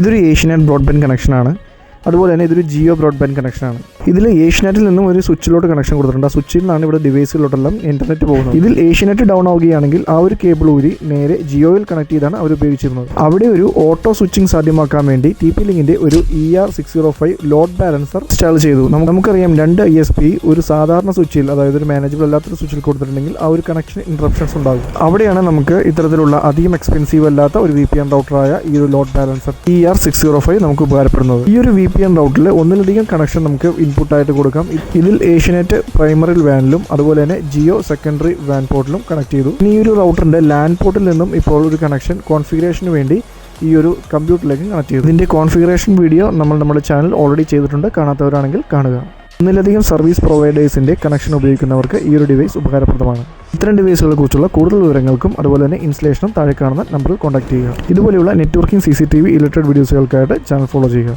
ഇതൊരു ഏഷ്യനെറ്റ് ബ്രോഡ്ബാൻഡ് കണക്ഷനാണ് അതുപോലെ തന്നെ ഇതൊരു ജിയോ ബ്രോഡ്ബാൻഡ് കണക്ഷനാണ് ഇതിൽ ഏഷ്യനെറ്റിൽ നിന്നും ഒരു സ്വിച്ചിലോട്ട് കണക്ഷൻ കൊടുത്തിട്ടുണ്ട്. ആ സ്വിച്ചിൽ നിന്നാണ് ഇവിടെ ഡിവൈസിലോട്ടെല്ലാം ഇന്റർനെറ്റ് പോകുന്നത്. ഇതിൽ ഏഷ്യനെറ്റ് ഡൗൺ ആവുകയാണെങ്കിൽ ആ ഒരു കേബിൾ ഊരി നേരെ ജിയോയിൽ കണക്ട് ചെയ്താണ് അവർ ഉപയോഗിച്ചിരുന്നത്. അവിടെ ഒരു ഓട്ടോ സ്വിച്ചിങ് സാധ്യമാക്കാൻ വേണ്ടി ടി പി ലിങ്കിന്റെ ഒരു E R six zero five load balancer install ചെയ്തു. നമുക്ക് നമുക്കറിയാം രണ്ട് ഐ എസ് പി ഒരു സാധാരണ സ്വിച്ചിൽ അതായത് ഒരു മാനേജബിൾ അല്ലാത്തൊരു സ്വിച്ചിൽ കൊടുത്തിട്ടുണ്ടെങ്കിൽ ആ ഒരു കണക്ഷൻ ഇന്റർപ്ഷൻസ് ഉണ്ടാകും. അവിടെയാണ് നമുക്ക് ഇത്തരത്തിലുള്ള അധികം എക്സ്പെൻസീവ് അല്ലാത്ത ഒരു വി പി എൻ റൗട്ടറായ ഈ ഒരു load balancer E R six zero five നമുക്ക് ഉപകാരപ്പെടുന്നത്. ഈ ഒരു വി പി എൻ റൗട്ടറിൽ ഒന്നിലധികം കണക്ഷൻ നമുക്ക് ഇൻപുട്ടായിട്ട് കൊടുക്കാം. ഇതിൽ ഏഷ്യനെറ്റ് പ്രൈമറി വാനിലും അതുപോലെ തന്നെ ജിയോ സെക്കൻഡറി വാൻ പോർട്ടിലും കണക്ട് ചെയ്തു. ഇനി ഈ ഒരു റൗട്ടറിന്റെ ലാൻഡ് പോർട്ടിൽ നിന്നും ഇപ്പോൾ ഒരു കണക്ഷൻ കോൺഫിഗറേഷന് വേണ്ടി ഈ ഒരു കമ്പ്യൂട്ടറിലേക്ക് കണക്ട് ചെയ്തു. ഇതിന്റെ കോൺഫിഗറേഷൻ വീഡിയോ നമ്മൾ നമ്മുടെ ചാനൽ ഓൾറെഡി ചെയ്തിട്ടുണ്ട്. കാണാത്തവരാണെങ്കിൽ കാണുക. ഒന്നിലധികം സർവീസ് പ്രൊവൈഡേഴ്സിന്റെ കണക്ഷൻ ഉപയോഗിക്കുന്നവർക്ക് ഈ ഒരു ഡിവൈസ് ഉപകാരപ്രദമാണ്. ഇത്തരം ഡിവൈസുകളെ കുറിച്ചുള്ള കൂടുതൽ വിവരങ്ങൾക്കും അതുപോലെ തന്നെ ഇൻസ്റ്റലേഷനും താഴെ കാണുന്ന നമ്പറിൽ കോൺടാക്ട് ചെയ്യുക. ഇതുപോലെയുള്ള networking C C T V electric വീഡിയോസുകൾക്കായിട്ട് channel follow ചെയ്യുക.